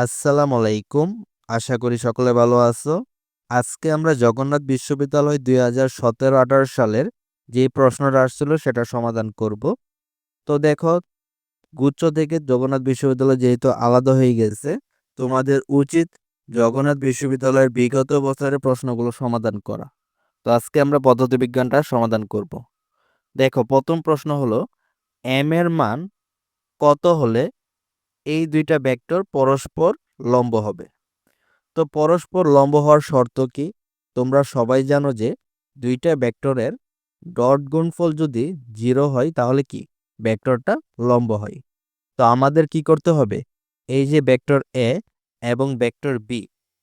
আসসালামু আলাইকুম। আশা করি সকলে ভালো আছো। আজকে আমরা জগন্নাথ বিশ্ববিদ্যালয় দুই হাজার সতেরো আঠারো সালের যে প্রশ্নটা আসছিল সেটা সমাধান করব। তো দেখো, গুচ্ছ থেকে জগন্নাথ বিশ্ববিদ্যালয় যেহেতু আলাদা হয়ে গেছে, তোমাদের উচিত জগন্নাথ বিশ্ববিদ্যালয়ের বিগত বছরের প্রশ্নগুলো সমাধান করা। তো আজকে আমরা পদ্ধতি বিজ্ঞানটা সমাধান করব। দেখো, প্রথম প্রশ্ন হলো এম এর মান কত হলে এই দুইটা ভেক্টর পরস্পর লম্ব হবে। তো পরস্পর লম্ব হওয়ার শর্ত কি? তোমরা সবাই জানো যে দুইটা ভেক্টরের ডট গুণফল যদি জিরো হয়, তাহলে কি? ভেক্টরটা লম্ব হয়। তো আমাদের কি করতে হবে? এই যে ভেক্টর এ এবং ভেক্টর বি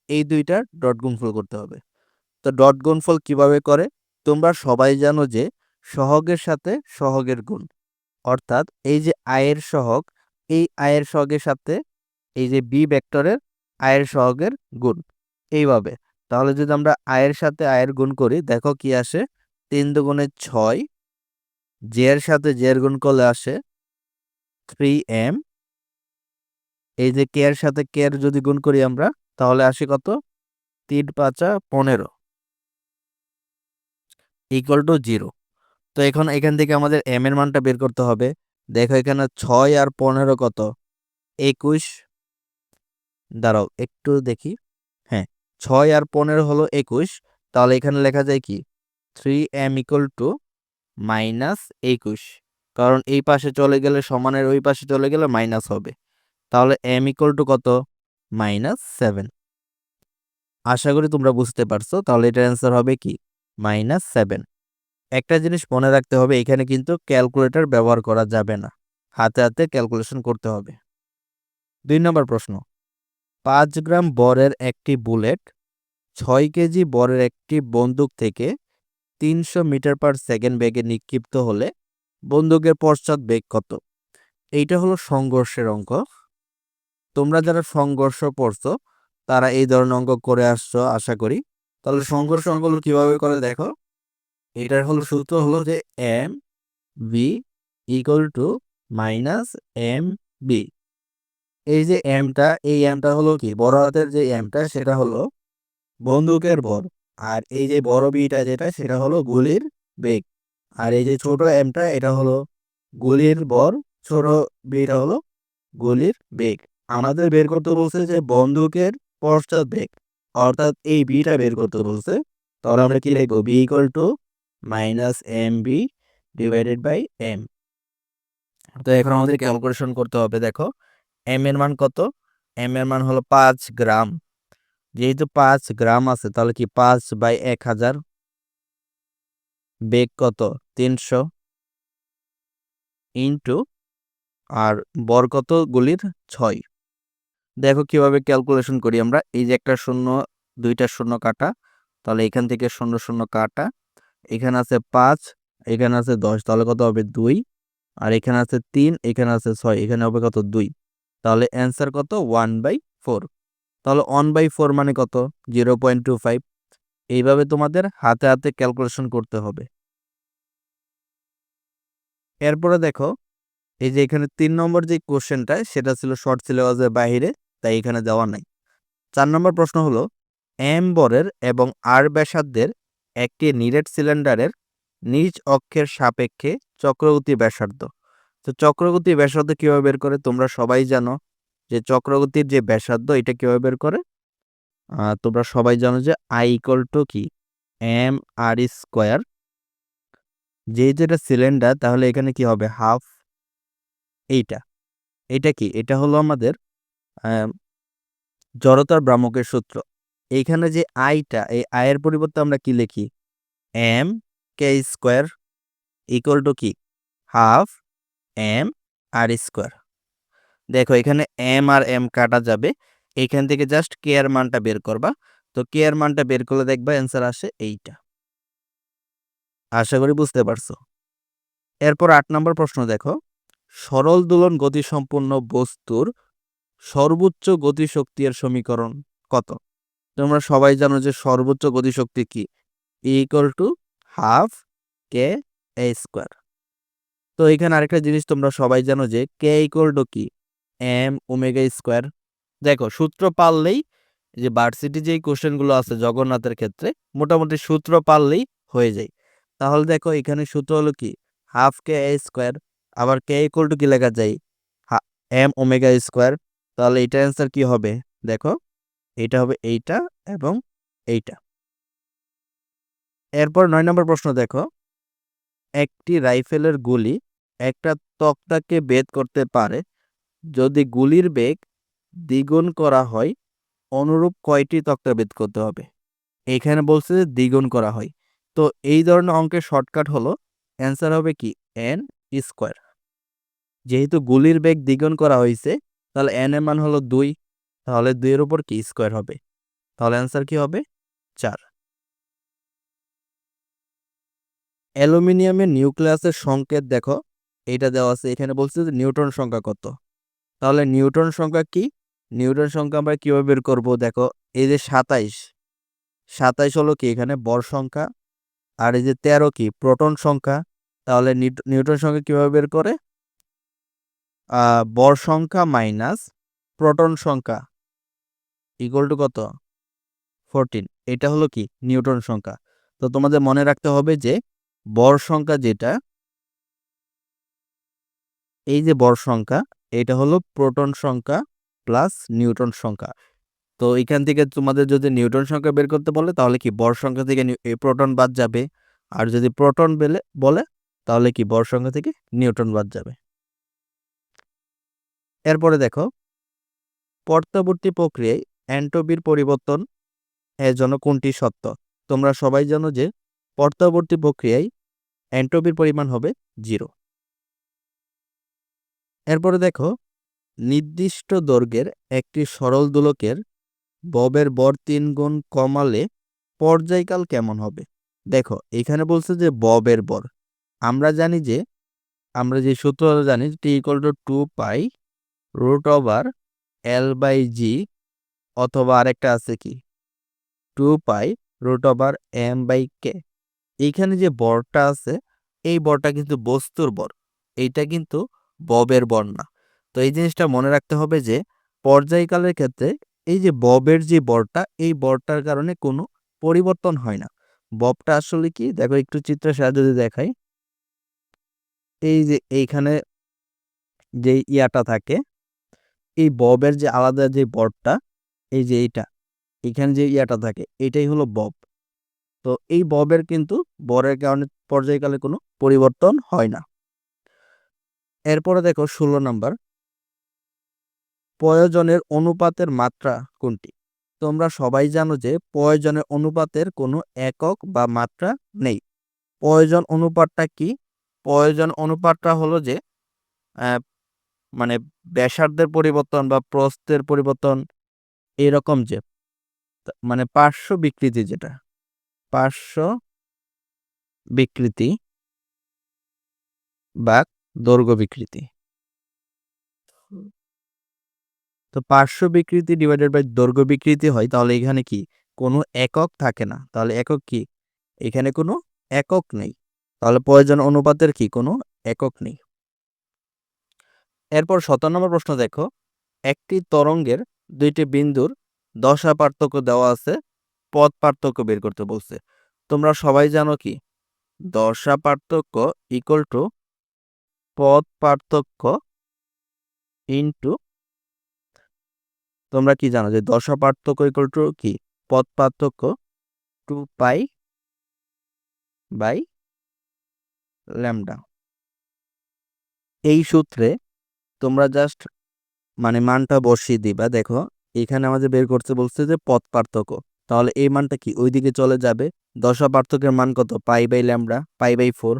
এই দুইটার ডট গুণফল করতে হবে। তো ডট গুণফল কীভাবে করে? তোমরা সবাই জানো যে সহগের সাথে সহগের গুণ। অর্থাৎ এই যে আয়ের সহগ এই আয়ের সহগের সাথে এই যে বি ভেক্টরের আয়ের সহগের গুণ। এইভাবে। তাহলে যদি আমরা আয়ের সাথে আয়ের গুণ করি, দেখো কি আসে? তিন দুগুণে ছয় জে এর সাথে জে এর গুণ করলে আসে থ্রি এম এই যে কে এর সাথে কে এর যদি গুণ করি আমরা, তাহলে আসে কত? তিন পাঁচা পনেরো। ইকুয়াল টু জিরো তো এখন এখান থেকে আমাদের এম এর মানটা বের করতে হবে। দেখো এখানে ছয় আর পনেরো কত? একুশ। দাঁড়াও, একটু দেখি। হ্যাঁ ছয় আর পনেরো হলো একুশ। তাহলে এখানে লেখা যায় কি? Three M equal to minus একুশ। কারণ এই পাশে চলে গেলে সমানের ওই পাশে চলে গেলে মাইনাস হবে। তাহলে এম ইকুয়াল টু কত? মাইনাস সেভেন আশা করি তোমরা বুঝতে পারছ। তাহলে এটার অ্যান্সার হবে কি? মাইনাস সেভেন একটা জিনিস মনে রাখতে হবে, এখানে কিন্তু ক্যালকুলেটর ব্যবহার করা যাবে না। হাতে হাতে ক্যালকুলেশন করতে হবে। দুই নম্বর প্রশ্ন। পাঁচ গ্রাম বরের একটি বুলেট ছয় কেজি বরের একটি বন্দুক থেকে তিনশো মিটার পার সেকেন্ড বেগে নিক্ষিপ্ত হলে বন্দুকের পশ্চাৎ বেগ কত? এইটা হলো সংঘর্ষের অঙ্ক। তোমরা যারা সংঘর্ষ পড়ছো, তারা এই ধরনের অঙ্ক করে আসছো, আশা করি। তাহলে সংঘর্ষ অঙ্কগুলো কীভাবে করে দেখো? এটার হলো সূত্র হলো যে M B equal to minus M B. এই যে এমটা, এই এমটা হলো কি? বড় হাতের যে এমটা, সেটা হলো বন্দুকের ভর আর এই যে বড় বিটা যেটা, সেটা হলো গুলির বেগ। আর এই যে ছোট এমটা, এটা হলো গুলির ভর ছোট বিটা হলো গুলির বেগ। আমাদের বের করতে বলছে যে বন্দুকের পশ্চাৎ বেগ। অর্থাৎ এই বিটা বের করতে বলছে। তাহলে আমরা কি লিখব? B equal to minus M B divided by M তো এখন আমাদের ক্যালকুলেশন করতে হবে, দেখো। এম এর মান কত? এম এর মান হলো পাঁচ গ্রাম। যেহেতু পাঁচ গ্রাম আছে, তাহলে কি পাঁচ বাই এক হাজার বেগ কত? তিনশো ইন্টু আর বর কত গুলির? ছয়। দেখো কীভাবে ক্যালকুলেশন করি আমরা। এই যে একটা শূন্য, দুইটা শূন্য কাটা, তাহলে এখান থেকে শূন্য শূন্য কাটা এখানে আছে পাঁচ, এখানে আছে দশ, তাহলে কত হবে দুই? আর এখানে আছে তিন, এখানে আছে ছয়, এখানে হবে কত দুই? তাহলে অ্যান্সার কত? One by four. তাহলে ওয়ান বাই ফোর মানে কত? Zero point two five. এইভাবে তোমাদের হাতে হাতে ক্যালকুলেশন করতে হবে। এরপরে দেখো, এই যে এখানে তিন নম্বর যে কোশ্চেনটা, সেটা ছিল শর্ট সিলেবাসের বাইরে, তাই এখানে দেওয়া নাই। চার নম্বর প্রশ্ন হলো এম বরের এবং আর ব্যাসার্ধের একটি নিরেট সিলিন্ডারের নিজ অক্ষের সাপেক্ষে চক্রগতি ব্যাসার্ধ। তো চক্রগতি ব্যাসার্ধ কীভাবে বের করে? তোমরা সবাই জানো যে চক্রগতির যে ব্যাসার্ধ, এটা কীভাবে বের করে? তোমরা সবাই জানো যে আই ইকুয়াল টু কি? এম আর স্কোয়ার যে যেটা সিলিন্ডার, তাহলে এখানে কি হবে? হাফ এইটা। এটা কি? এটা হলো আমাদের জড়তার ভ্রামকের সূত্র। এইখানে যে আইটা এই আয়ের পরিবর্তে আমরা কি লিখি? M K square equal to কি? হাফ এম আর স্কোয়ার দেখো, এখানে এম আর এম কাটা যাবে। এখান থেকে জাস্ট কে আর মানটা বের করবা। তো কে আর মানটা বের করলে দেখবা অ্যান্সার আসে এইটা। আশা করি বুঝতে পারছ। এরপর আট নম্বর প্রশ্ন দেখো। সরল দোলন গতিসম্পন্ন বস্তুর সর্বোচ্চ গতিশক্তি এর সমীকরণ কত? তোমরা সবাই জানো যে সর্বোচ্চ গতিশক্তি কি? Equal to half K A square তো এখানে আরেকটা জিনিস তোমরা সবাই জানো যে কে ইকুয়াল টু কি? এম ওমেগা স্কোয়ার দেখো, সূত্র পারলেই যে ভার্সিটি যেই কোশ্চেনগুলো আছে জগন্নাথের ক্ষেত্রে, মোটামুটি সূত্র পারলেই হয়ে যায়। তাহলে দেখো, এখানে সূত্র হলো কি? হাফ কে এ স্কোয়ার আবার কে ইকুয়াল টু কি লেখা যায়? এম ওমেগা স্কোয়ার তাহলে এটা অ্যান্সার কি হবে? দেখো এটা হবে এইটা এবং এইটা। এরপর নয় নম্বর প্রশ্ন দেখো। একটি রাইফেলের গুলি একটা তক্তাকে বেদ করতে পারে। যদি গুলির বেগ দ্বিগুণ করা হয়, অনুরূপ কয়টি তক্তা বেদ করতে হবে? এখানে বলছে যে দ্বিগুণ করা হয়। তো এই ধরনের অঙ্কের শর্টকাট হলো, অ্যান্সার হবে কি? N square. যেহেতু গুলির বেগ দ্বিগুণ করা হয়েছে, তাহলে এন এর মান হলো দুই। তাহলে দুইয়ের উপর কি স্কোয়ার হবে? তাহলে অ্যান্সার কি হবে? চার। অ্যালুমিনিয়ামের নিউক্লিয়াসের সংকেত দেখো, এইটা দেওয়া আছে, এখানে বলছে যে নিউটন সংখ্যা কত। তাহলে নিউটন সংখ্যা কি? নিউটন সংখ্যা আমরা কীভাবে বের করব? দেখো, এই যে সাতাইশ সাতাইশ হলো কি? এখানে বর সংখ্যা, আর এই যে তেরো কি? প্রোটন সংখ্যা। তাহলে নিউটন সংখ্যা কীভাবে বের করে? বর সংখ্যা মাইনাস প্রোটন সংখ্যা ইকুয়াল টু কত? ফোরটিন এটা হলো কি? নিউটন সংখ্যা। তো তোমাদের মনে রাখতে হবে যে বর সংখ্যা যেটা, এই যে বর সংখ্যা, এটা হলো প্রোটন সংখ্যা প্লাস নিউটন সংখ্যা। তো এখান থেকে তোমাদের যদি নিউটন সংখ্যা বের করতে বলে, তাহলে কি বর সংখ্যা থেকে প্রোটন বাদ যাবে? আর যদি প্রোটন বেলে, বলে, তাহলে কি বর সংখ্যা থেকে নিউটন বাদ যাবে? এরপরে দেখো, পর্তাবর্তী প্রক্রিয়ায় অ্যান্টোবির পরিবর্তন এর জন্য কোনটি সত্য? তোমরা সবাই জানো যে, পর্তাবর্তী প্রক্রিয়ায় অ্যান্টোবির পরিমাণ হবে জিরো। এরপরে দেখো, নির্দিষ্ট দৈর্ঘ্যের একটি সরল দোলকের ববের বর তিন গুণ কমালে পর্যায়কাল কেমন হবে? দেখো, এখানে বলছে যে ববের বর। আমরা জানি যে, আমরা যে সূত্র জানি T equal to two pi root over L by G অথবা আরেকটা আছে কি? Two pi root over M by K এইখানে যে বরটা আছে, এই বরটা কিন্তু বস্তুর বর। এইটা কিন্তু ববের বর না। তো এই জিনিসটা মনে রাখতে হবে যে, পর্যায়কালের ক্ষেত্রে এই যে ববের যে বরটা, এই বরটার কারণে কোনো পরিবর্তন হয় না। ববটা আসলে কি, দেখো একটু চিত্রের সাহায্যে যদি দেখাই। এই যে এইখানে যে ইয়াটা থাকে, এই ববের যে আলাদা যে বরটা, এই যে এইটা এখানে যে ইয়াটা থাকে, এটাই হলো বব। তো এই ববের কিন্তু বরের কারণে পর্যায়কালে কোনো পরিবর্তন হয় না। এরপরে দেখো ষোলো নাম্বার। প্রয়োজনের অনুপাতের মাত্রা কোনটি? তোমরা সবাই জানো যে প্রয়োজনের অনুপাতের কোনো একক বা মাত্রা নেই। প্রয়োজন অনুপাতটা কি? প্রয়োজন অনুপাতটা হলো যে মানে ব্যাসার্ধের পরিবর্তন বা প্রস্থের পরিবর্তন এরকম যে মানে পার্শ্ব বিকৃতি যেটা। পার্শ্ব বিকৃতি বা দৈর্ঘ্য বিকৃতি। তো পার্শ্ব বিকৃতি ডিভাইডেড বাই দৈর্ঘ্য বিকৃতি হয়, তাহলে এখানে কি? কোনো একক থাকে না। তাহলে একক কি? এখানে কোনো একক নেই। তাহলে প্রয়োজন অনুপাতের কি? কোনো একক নেই। এরপর সতেরো নম্বর প্রশ্ন দেখো। একটি তরঙ্গের দুইটি বিন্দুর দশা পার্থক্য দেওয়া আছে পথ পার্থক্য বের করতে বলছে। তোমরা সবাই জানো কি? দশা পার্থক্য ইকুয়াল টু পথ পার্থক্য ইন্টু তোমরা কি জানো যে দশা পার্থক্য ইকুয়াল টু কি? পথ পার্থক্য টু পাই বাই ল্যামডা এই সূত্রে তোমরা জাস্ট মানে মানটা বসিয়ে দিবা। দেখো, এখানে আমাদের বের করতে বলছে যে পথ পার্থক্য। তাহলে এই মানটা কি? ওইদিকে চলে যাবে। দশা পার্থক্যের মান কত? Pi by lambda, pi by four.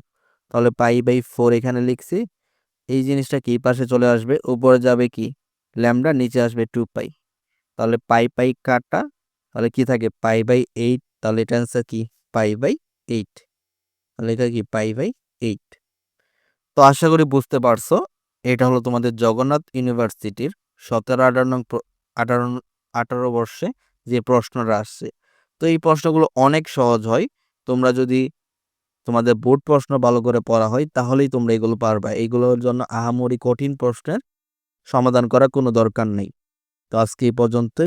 তাহলে পাই বাই ফোর এখানে লিখছি। এই জিনিসটা কি? পাশে চলে আসবে। উপরে যাবে কি? ল্যামডা, নিচে আসবে টু পাই। তাহলে পাই পাই কাটা, তাহলে কি থাকে? Pi by eight. তাহলে এটা অ্যান্সার কি? Pi by eight. তাহলে এটা কি? Pi by eight. তো আশা করি বুঝতে পারছ, এটা হলো তোমাদের জগন্নাথ ইউনিভার্সিটির সতেরো আঠারো নং আঠারো আঠারো বর্ষে যে প্রশ্নটা আসছে। তো এই প্রশ্নগুলো অনেক সহজ হয়। তোমরা যদি তোমাদের বোর্ড প্রশ্ন ভালো করে পড়া হয়, তাহলেই তোমরা এগুলো পারবা। এইগুলোর জন্য আহামরি কঠিন প্রশ্নের সমাধান করার কোনো দরকার নেই। তো আজকে এই পর্যন্তই।